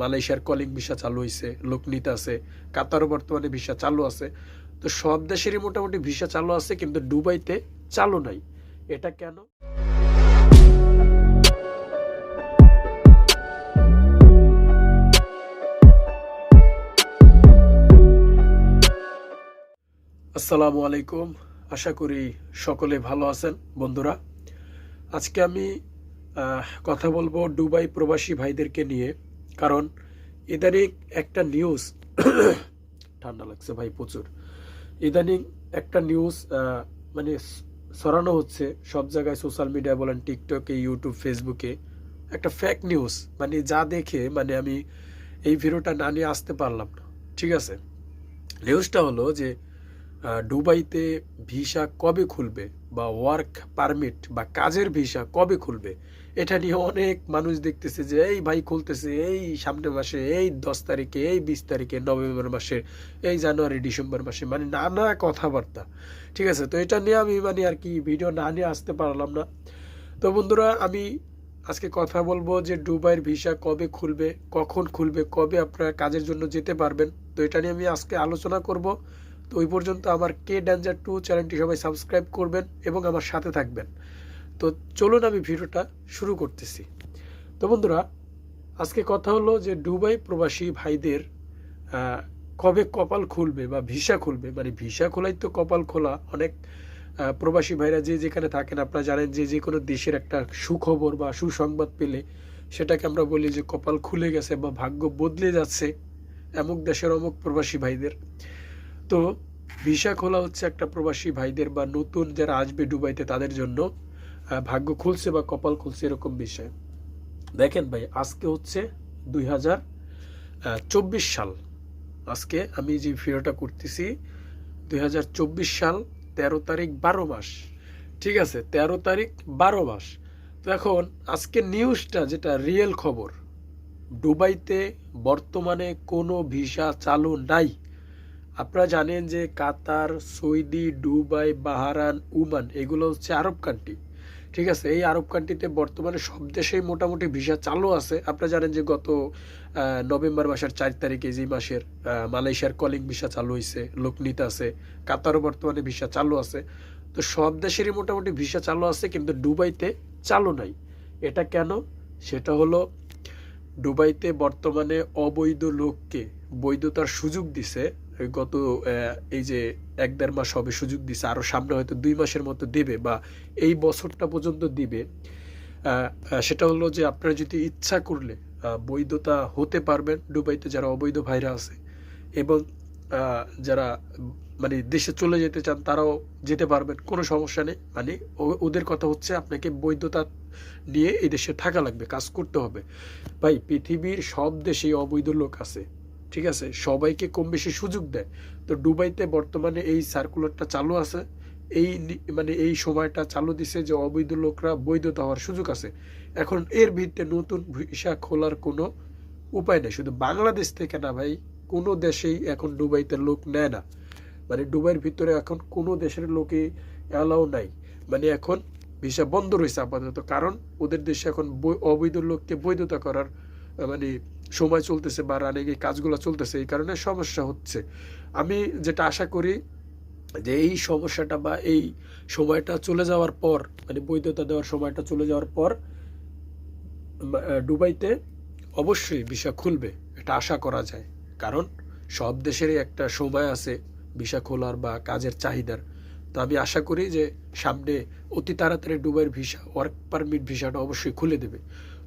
মালয়েশিয়ার calling visa চালু হয়েছে লোক নিতে আছে, কাতারও বর্তমানে ভিসা চালু আছে। তো সব দেশেরই মোটামুটি ভিসা চালু আছে, কিন্তু দুবাইতে চালু নাই। এটা কেন? আসসালামু আলাইকুম। আশা করি সকলে ভালো আছেন, বন্ধুরা। আজকে আমি কথা বলব দুবাই প্রবাসী ভাইদেরকে নিয়ে। কারণ ইদানিং একটা নিউজ ঠান্ডা লাগছে ভাই প্রচুর। ইদানিং একটা নিউজ মানে সরানো হচ্ছে সব জায়গায় সোশ্যাল মিডিয়া বলেন টিকটকে ইউটিউব ফেসবুকে একটা ফেক নিউজ মানে যা দেখে মানে আমি এই ভিডিওটা না নিয়ে আসতে পারলাম না। ঠিক আছে? নিউজটা হলো যে দুবাইতে ভিসা কবে খুলবে বা ওয়ার্ক পারমিট বা কাজের ভিসা কবে খুলবে এটা নিয়ে অনেক মানুষ দেখতেছে যে, এই ভাই খুলতেছে, এই সামনের মাসে, এই দশ তারিখে, এই বিশ তারিখে, নভেম্বর মাসে, এই জানুয়ারি, ডিসেম্বর মাসে মানে নানা কথাবার্তা। ঠিক আছে? তো এটা নিয়ে আমি মানে আর কি ভিডিও না নিয়ে আসতে পারলাম না। তো বন্ধুরা, আমি আজকে কথা বলব যে দুবাইয়ের ভিসা কবে খুলবে, কখন খুলবে, কবে আপনারা কাজের জন্য যেতে পারবেন। তো এটা নিয়ে আমি আজকে আলোচনা করব। তো ওই পর্যন্ত আমার কে ড্যাঞ্জার টু চ্যানেলটি সবাই সাবস্ক্রাইব করবেন এবং আমার সাথে থাকবেন। তো চলুন আমি ভিডিওটা শুরু করতেছি। তো বন্ধুরা, আজকে কথা হলো যে দুবাই প্রবাসী ভাইদের কবে কপাল খুলবে বা ভিসা খুলবে? মানে ভিসা খোলাই তো কপাল খোলা। অনেক প্রবাসী ভাইরা যে যেখানে থাকেন, আপনারা জানেন যে যে কোনো দেশের একটা সুখবর বা সুসংবাদ পেলে সেটাকে আমরা বলি যে কপাল খুলে গেছে বা ভাগ্য বদলে যাচ্ছে এমুক দেশের অমুক প্রবাসী ভাইদের। তো ভিসা খোলা হচ্ছে একটা প্রবাসী ভাইদের বা নতুন যারা আসবে দুবাইতে তাদের জন্য। ভাগ্য খুলছে বা কপাল খুলছে এরকম বিষয়। দেখেন ভাই, আজকে হচ্ছে দুই হাজার চব্বিশ সাল। আজকে আমি যে ভিডিওটা করতেছি, দুই হাজার চব্বিশ সাল, তেরো তারিখ, বারো মাস। ঠিক আছে, তেরো তারিখ, বারো মাস। তো এখন আজকে নিউজটা যেটা রিয়েল খবর, দুবাইতে বর্তমানে কোনো ভিসা চালু নাই। আপনারা জানেন যে কাতার, সৌদি, দুবাই বাহারান উমান এগুলো হচ্ছে আরব কান্ট্রি ঠিক আছে, এই আরব কান্ট্রিতে বর্তমানে সব দেশেই মোটামুটি ভিসা চালু আছে। আপনারা জানেন যে গত নভেম্বর মাসের চার তারিখে যে মাসের মালয়েশিয়ার কলিং ভিসা চালু হয়েছে লোক নিতে আছে, কাতারও বর্তমানে ভিসা চালু আছে। তো সব দেশেরই মোটামুটি ভিসা চালু আছে, কিন্তু দুবাইতে চালু নাই। এটা কেন? সেটা হলো দুবাইতে বর্তমানে অবৈধ লোককে বৈধতার সুযোগ দিছে গত এই যে এক দেড় মাস হবে সুযোগ দিছে, আরও সামনে হয়তো দুই মাসের মতো দিবে বা এই বছরটা পর্যন্ত দিবে সেটা হলো যে আপনারা যদি ইচ্ছা করলে বৈধতা হতে পারবেন। দুবাইতে যারা অবৈধ ভাইরা আছে এবং যারা মানে দেশে চলে যেতে চান, তারাও যেতে পারবেন, কোনো সমস্যা নেই। মানে ওদের কথা হচ্ছে আপনাকে বৈধতা নিয়ে এই দেশে থাকা লাগবে, কাজ করতে হবে। ভাই, পৃথিবীর সব দেশেই অবৈধ লোক আছে। ঠিক আছে? সবাইকে কম বেশি সুযোগ দেয়। তো দুবাইতে বর্তমানে এই সার্কুলারটা চালু আছে। এই মানে এই সময়টা চালু দিছে যে অবৈধ লোকরা বৈধতা হওয়ার সুযোগ আছে। এখন এর ভিত্তিতে নতুন ভিসা খোলার কোনো উপায় নেই। শুধু বাংলাদেশ থেকে না ভাই, কোনো দেশেই এখন দুবাইতে লোক নেয় না। মানে দুবাইয়ের ভিতরে এখন কোনো দেশের লোকই অ্যালাউ নাই। মানে এখন ভিসা বন্ধ রয়েছে আপাতত। কারণ ওদের দেশে এখন অবৈধ লোককে বৈধতা করার মানে সময় চলতেছে বা রানিং এই কাজগুলো চলতেছে, এই কারণে সমস্যা হচ্ছে। আমি যেটা আশা করি যে এই সমস্যাটা বা এই সময়টা চলে যাওয়ার পর মানে বৈধতা দেওয়ার সময়টা চলে যাওয়ার পর দুবাইতে অবশ্যই ভিসা খুলবে, এটা আশা করা যায়। কারণ সব দেশেরই একটা সময় আছে ভিসা খোলার বা কাজের চাহিদার। তো আমি আশা করি যে সামনে অতি তাড়াতাড়ি দুবাইয়ের ভিসা ওয়ার্ক পারমিট ভিসাটা অবশ্যই খুলে দেবে।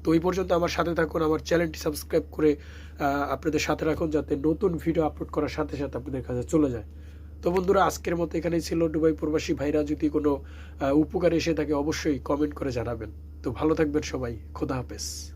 তো এই পর্যন্ত আমার সাথে থাকুন, আমার চ্যানেলটি সাবস্ক্রাইব করে আপনাদের সাথে রাখুন যাতে নতুন ভিডিও আপলোড করার সাথে সাথে আপনাদের কাছে চলে যায়। তো বন্ধুরা, আজকের মতো এখানেই ছিল। ডুবাই প্রবাসী ভাইরা যদি কোনো উপকার এসে থাকে অবশ্যই কমেন্ট করে জানাবেন। তো ভালো থাকবেন সবাই। খোদা হাফেজ।